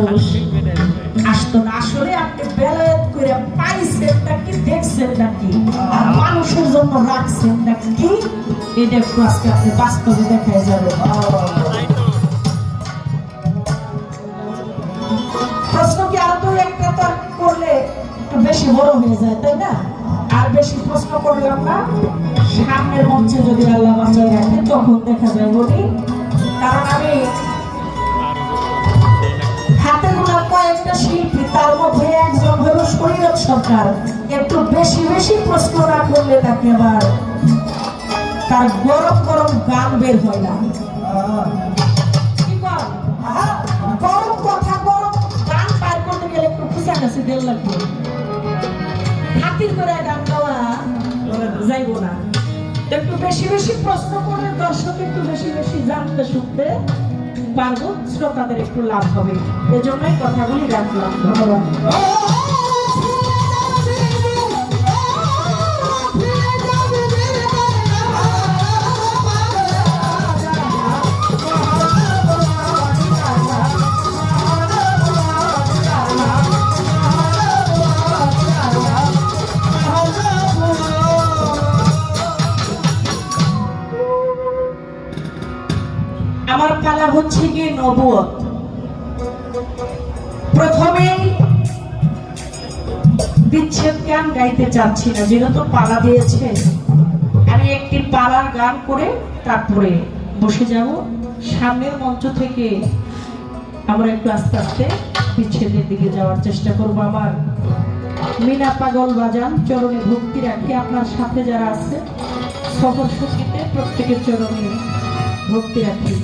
মানুষ আসতো না। আসলে আপনি বেলায়েত করে পাইছেন নাকি দেখছেন নাকি আর মানুষের জন্য রাখছেন নাকি এটা একটু আজকে আপনি বাস্তবে দেখাই যাবে প্রশ্ন কি আরও দুই একটা তো করলে একটু বেশি বড় হয়ে যায়, তাই না? আর বেশি প্রশ্ন করলাম না। সামনের মঞ্চে যদি আল্লাহ বাঁচায় রাখে, তখন দেখা যায় বলি। কারণ আমি সরকার একটু বেশি বেশি প্রশ্ন না করলে তাকে আবার তার গরম গরম গান বের হয় না কি কর? গান না একটু বেশি বেশি প্রশ্ন করলে দর্শক একটু বেশি বেশি জানতে শুনতে পারব শ্রোতাদের একটু লাভ হবে এজন্যই কথাগুলি রাখলাম ধন্যবাদ হচ্ছে গিয়ে নবুয়ত। প্রথমেই বিচ্ছেদ গান গাইতে চাচ্ছি না, যেহেতু পালা দিয়েছে। আমি একটি পালার গান করে তারপরে বসে যাব। সামনের মঞ্চ থেকে আমরা একটু আস্তে আস্তে বিচ্ছেদের দিকে যাওয়ার চেষ্টা করব আমার মিনা পাগল বাজান, চরণে ভক্তি রাখি, আপনার সাথে যারা আছে সফর সঙ্গীতে প্রত্যেকের চরণে ভক্তি রাখি।